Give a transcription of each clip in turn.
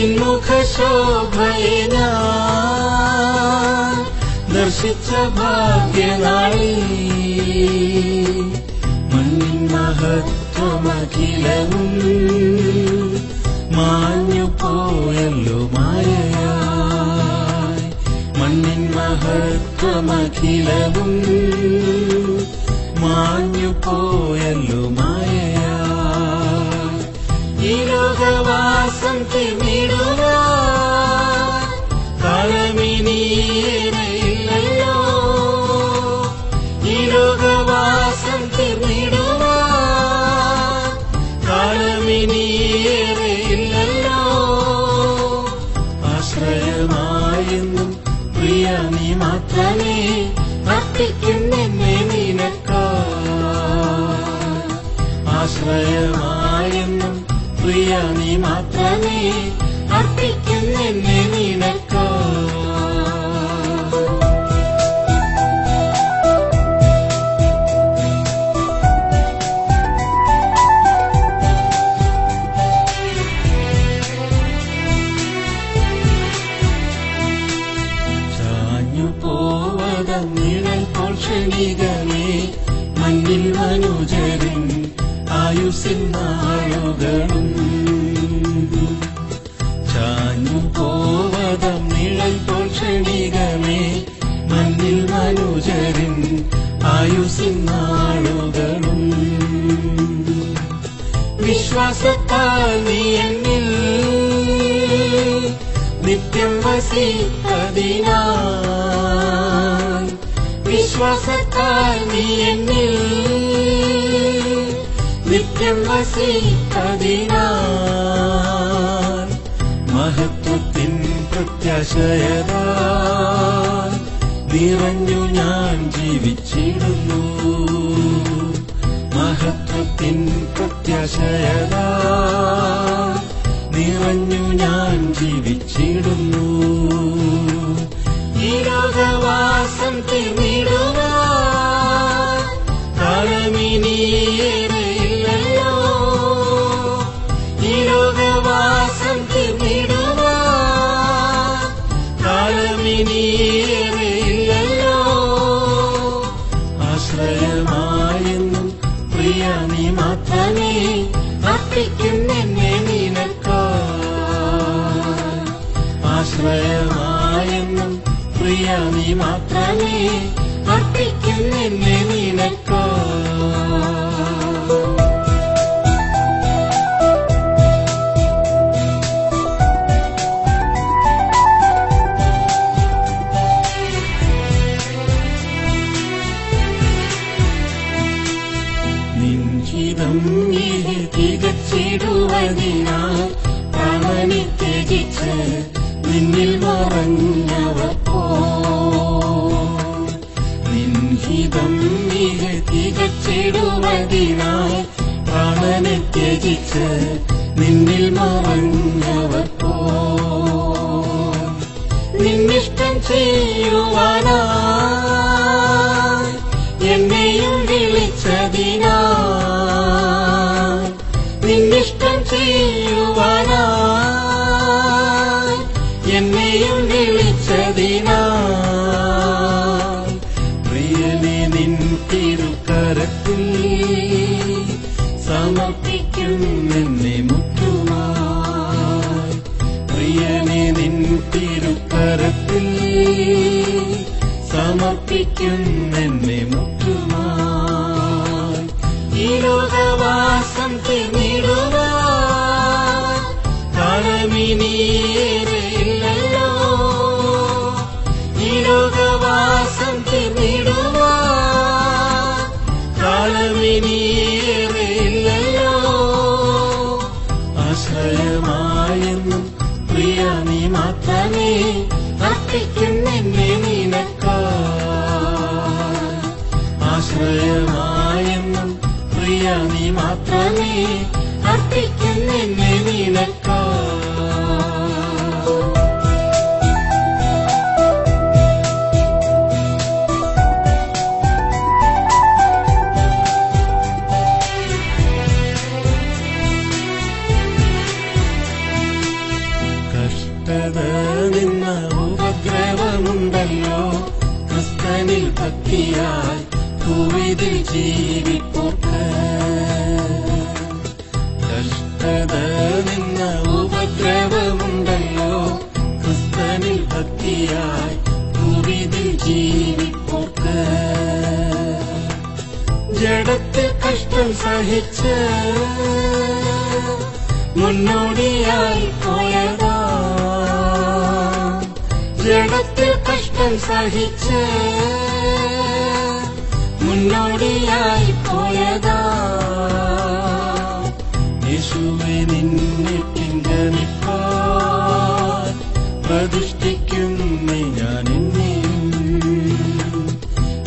നിൻമുഖ ദർശിച്ച ഭാഗ്യനായി മണ്ണിൻ മഹത്വമഖിലവും മാഞ്ഞു പോയല്ലോ മായയായി. മണ്ണിൻ മഹത്വമഖിലവും മാഞ്ഞു പോയല്ലോ മായയായി ലോകവാസം തിമിടുക. കളമിനിയേറെയില്ലല്ലോ ഈ ലോകവാസം തിമിടുക. കളമിനിയേറെയില്ലല്ലോ ആശ്രയമായെന്നും പ്രിയ നീ മാത്രമേ അർപ്പിക്കുന്നെന്നെ നിനക്കാ. ആശ്രയമായെന്നും നീ മാത്രമേ അർപ്പിക്കുന്നെന്നെ നിനക്കോ? ക്ഷണികമേ മഞ്ഞിൽ മനോജരൻ ആയുസിൻ വിശ്വാസത്താൽ നീ എന്നിൽ. നിത്യം വസിപ്പതിനാൽ വിശ്വാസത്താൽ നീ എന്നിൽ. നിത്യം വസിപ്പതിനാൽ മഹത്വത്തിൻ പ്രത്യാശയത. നിറഞ്ഞു ഞാൻ ജീവിച്ചിടുന്നു. മഹത്വത്തിൻ പ്രത്യാശയത നിറഞ്ഞു ഞാൻ ജീവിച്ചിടുന്നു. ഈ ലോകവാസം തിമിടുക കളമിനിയേറെയില്ലല്ലോ ഈ ലോകവാസം തിമിടുക കളമിനിയേറെയില്ലല്ലോ അർപ്പിക്കുന്നെന്നെ നിനക്കാ? ആശ്രയമായെന്നും പ്രിയ നീ മാത്രമേ നിൻഹിതം നീ തികച്ചിടുവതിനാൽ പ്രാണനെ ത്യജിച്ച് നിന്നിൽ മറഞ്ഞവർ പോ നിൻഹിതം നീ തികച്ചിടുവതിനാൽ പ്രാണനെ ത്യജിച്ച് നിന്നിൽ മറഞ്ഞവർ പോ നിന്നിഷ്ടം ചെയ്യുവാനായി സമർപ്പിക്കും എന്നെ മുറ്റുമായി ഈ ലോകവാസം ആശ്രയമായെന്നും പ്രിയ നീ മാത്രമേ അർപ്പിക്കുന്നെന്നെ നിനക്കാ. ഉപദ്രവമുണ്ടല്ലോ ക്രിസ്തനിൽ ഭക്തിയായി ഭൂവിതിൽ ജീവിപ്പോട്ട് കഷ്ടത നിന്ന ഉപദ്രവമുണ്ടല്ലോ. ക്രിസ്തനിൽ ഭക്തിയായി ഭൂവിതിൽ ജീവിപ്പോട്ട് ജഡത്തിൽ കഷ്ടം സഹിച്ച് മുന്നോടിയായി പോയതാ. ജഡത്തിൽ കഷ്ടം സഹിച്ച് മുന്നോടിയായി പോയതാ. യേശുവെ നിന്നെ പിൻഗമിപ്പാൻ പ്രതിഷ്ഠിക്കുന്നേ ഞാൻ എന്നെയും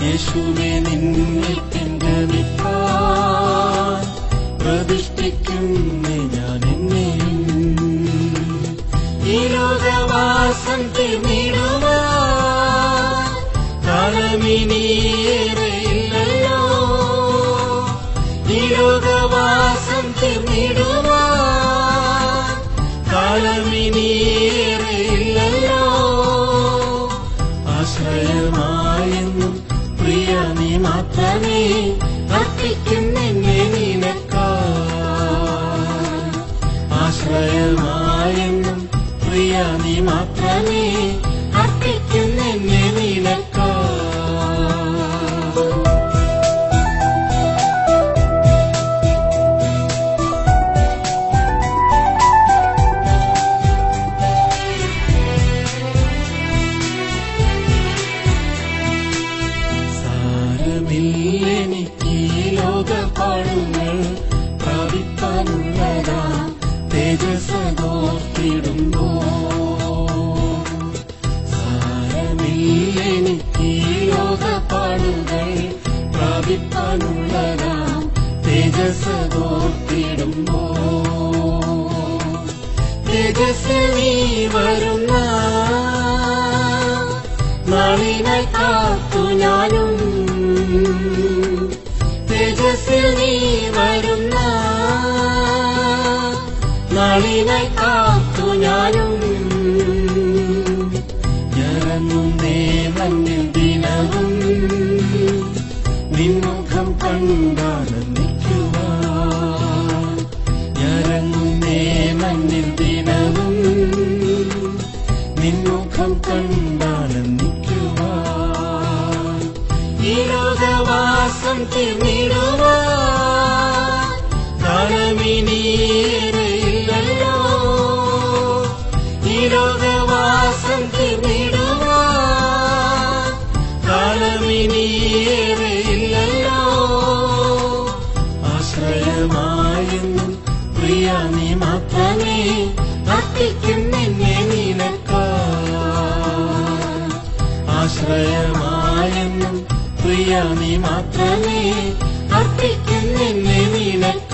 യേശുവെ നിന്നെ പിൻഗമിപ്പാൻ പ്രതിഷ്ഠിക്കുന്നേ ഞാൻ എന്നെയും ഈ ലോകവാസം കാലമിനിയേറെയില്ലല്ലോ ലോകവാസം തീർന്നിടുവാൻ കാലമിനിയേറെയില്ലല്ലോ ആശ്രയമായെന്നും പ്രിയ നീ മാത്രമേ അർപ്പിക്കുന്നെന്നെ നിനക്കാ. ആശ്രയമായെന്നും പ്രിയ നീ മാത്രമേ I don't know. ആശ്രയമായെന്നും പ്രിയ നീ മാത്രമേ അർപ്പിക്കുന്നെന്നെ നിനക്കാ ആശ്രയമായെന്നും നീ മാത്രമേ അർപ്പിക്കുന്നെന്നെ നിനക്ക്